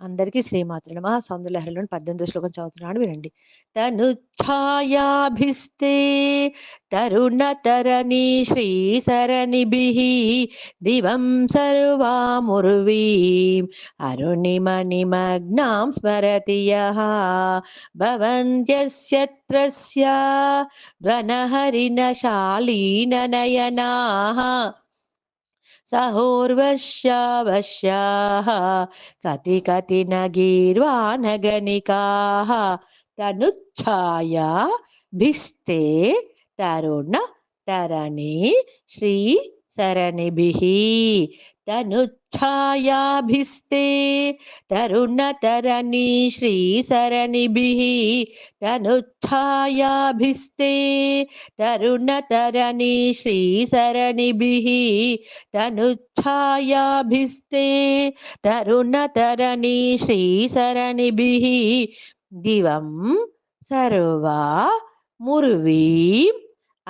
అందరికీ శ్రీమాతృ నమ. సౌందర్యలహరిలోని పద్దెనిమిదో శ్లోకం చదువుతున్నాడు వినండి. తను తనుఛాయాభిస్తే తరుణతరణి శ్రీసరణిభిః దివం సర్వాముర్వీం అరుణిమణిమగ్నాం స్మరతి యः. భవంత్యస్యత్రస్య ధ్వనహరిణశాలీననయనాः సహోర్వశ్యావశ్యాः सहोर्वश्यावश्याः कति कति न गीर्वाणगणिकाः तनुच्छाया भिस्ते तरुण तरणे श्री सरणिभिः तनुच्छायाभिस्ते तरुणतरणी श्रीसरणिभिः तनुच्छायाभिस्ते तरुणतरणी श्रीसरणिभिः तनुच्छायाभिस्ते तरुणतरणी श्रीसरणिभिः दिवं सर्वा मुर्वी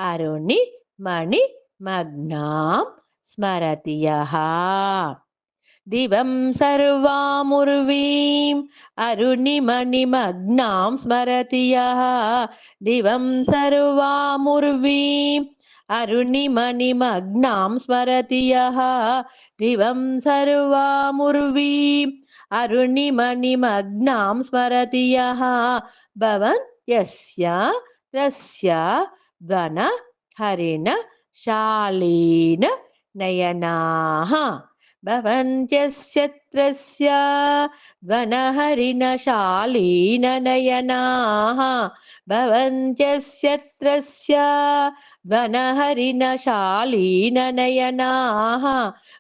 अरुणि मणि మగ్నాం స్మరతి దివం సర్వాముర్వీం అరుణిమణిమగ్నాం స్మరతి దివం సర్వాముర్వీం అరుణిమణిమగ్నాం స్మరతి దివం సర్వాముర్వీం అరుణిమణిమగ్నాం స్మరతి భవన్ యస్య తస్య ధ్వన హరిణ శాలీన నయనాః భవంత్యస్య త్రస్య వనహరిణశాలీననయనాः భవంత్యస్య త్రస్య వనహరిణశాలీననయనాः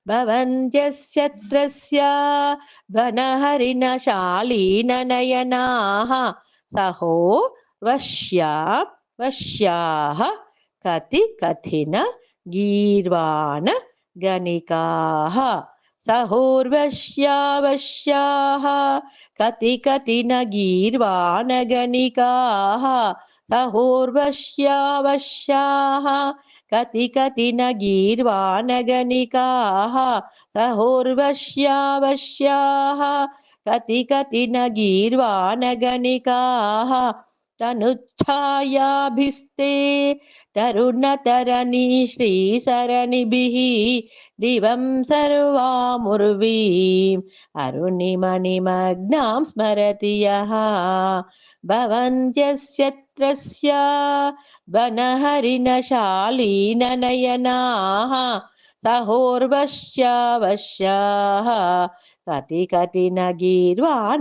భవంత్యస్య త్రస్య వనహరిణశాలీననయనాः సహో వశ్యా వశ్యాः కతి కథిన గీర్వాణ గణికాः సహోర్వశ్యావశ్యాः కతి కతిన గీర్వాణగణికాः సహోర్వశ్యావశ్యాः కతి కతిన గీర్వాణగణికాः సహోర్వశ్యావశ్యాः కతి కతిన గీర్వాణగణికాः తనుఛాయాభిస్తే తరుణతరణి శ్రీసరణిభిः దివం సర్వాముర్వీం అరుణిమణిమగ్నాం స్మరతి యः భవంత్యస్య త్రస్య వనహరిణశాలీననయనాः సహోర్వశ్యావశ్యాः కతి కతి నగీర్వాణగణికాः